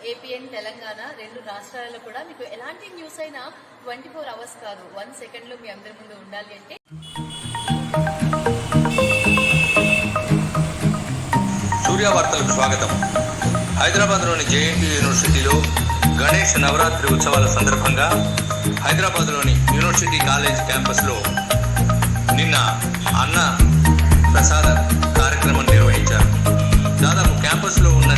తెలంగాణ రెండు రాష్ట్రాలలో కూడా మీకు ఎలాంటి న్యూస్ అయినా ట్వంటీ ఫోర్ అవర్స్ కాదు వన్ సెకండ్లో మీ అందరి ముందు ఉండాలి అంటే. సూర్య వార్తలకు స్వాగతం. హైదరాబాద్లోని జేఎన్టీ యూనివర్సిటీలో గణేష్ నవరాత్రి ఉత్సవాల సందర్భంగా హైదరాబాద్లోని యూనివర్సిటీ కాలేజ్ క్యాంపస్లో నిన్న అన్న ప్రసాద కార్యక్రమం నిర్వహించారు. దాదాపు క్యాంపస్లో ఉన్న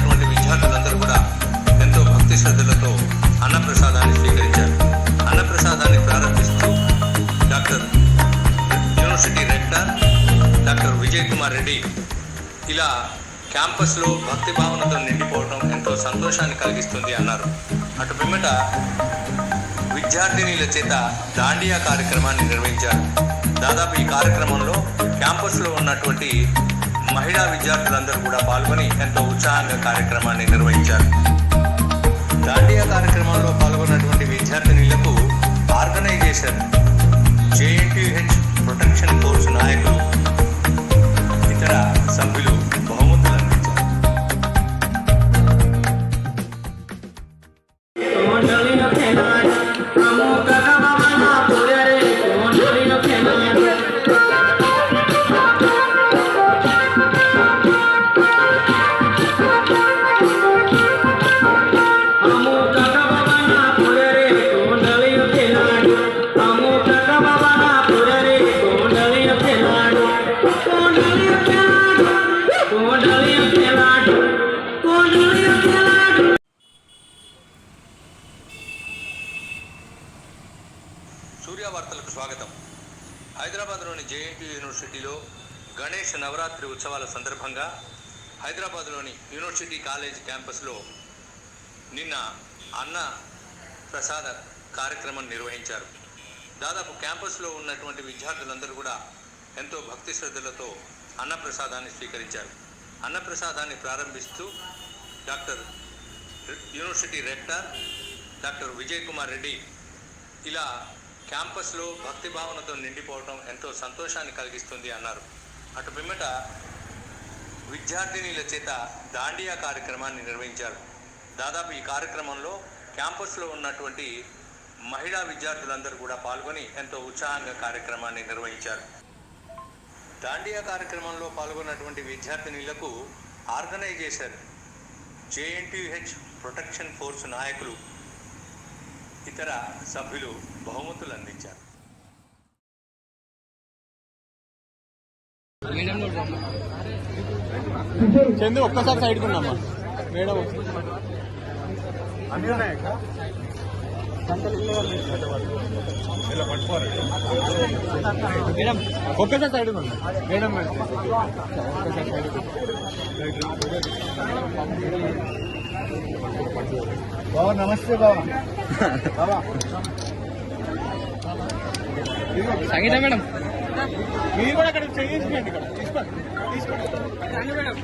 ఇలా క్యాంపస్లో భక్తి భావనతో నిండిపోవడం ఎంతో సంతోషాన్ని కలిగిస్తుంది అన్నారు. అటు పిమ్మట విద్యార్థినీల చేత దాండియా కార్యక్రమాన్ని నిర్వహించారు. దాదాపు ఈ కార్యక్రమంలో క్యాంపస్లో ఉన్నటువంటి మహిళా విద్యార్థులందరూ కూడా పాల్గొని ఎంతో ఉత్సాహంగా కార్యక్రమాన్ని నిర్వహించారు. దాండియా కార్యక్రమంలో పాల్గొన్నటువంటి విద్యార్థినీలకు సూర్య వార్తలకు స్వాగతం. హైదరాబాద్లోని జేఎన్టీ యూనివర్సిటీలో గణేష్ నవరాత్రి ఉత్సవాల సందర్భంగా హైదరాబాద్లోని యూనివర్సిటీ కాలేజ్ క్యాంపస్లో నిన్న అన్న ప్రసాద కార్యక్రమం నిర్వహించారు. దాదాపు క్యాంపస్లో ఉన్నటువంటి విద్యార్థులందరూ కూడా ఎంతో భక్తి శ్రద్ధలతో అన్న ప్రసాదాన్ని స్వీకరించారు. అన్న ప్రసాదాన్ని ప్రారంభిస్తూ doctor university rector doctor Vijay Kumar Reddy ఇలా క్యాంపస్లో భక్తి భావనతో నిండిపోవడం ఎంతో సంతోషాన్ని కలిగిస్తుంది అన్నారు. అటు పిమ్మట విద్యార్థినీల చేత దాండియా కార్యక్రమాన్ని నిర్వహించారు. దాదాపు ఈ కార్యక్రమంలో క్యాంపస్లో ఉన్నటువంటి మహిళా విద్యార్థులందరూ కూడా పాల్గొని ఎంతో ఉత్సాహంగా కార్యక్రమాన్ని నిర్వహించారు. దాండియా కార్యక్రమంలో పాల్గొన్నటువంటి విద్యార్థినీలకు ఆర్గనైజేషన్ జేఎన్టీహెచ్ ప్రొటెక్షన్ ఫోర్స్ నాయకులు ఇతర సభ్యులు బహుమతులు అందించారు. చందు ఒక్కసారి సైడ్ కున్నామా మేడం మేడం ఒక్కసారి సైడ్ ఉన్నా మేడం మేడం. ఒక్కసారి సైడ్ బాబా నమస్తే బాబా బాబా సంగీత మేడం. మీరు కూడా అక్కడ చేయించండి ఇక్కడ. తీసుకోండి. తీసుకోండి. మేడం.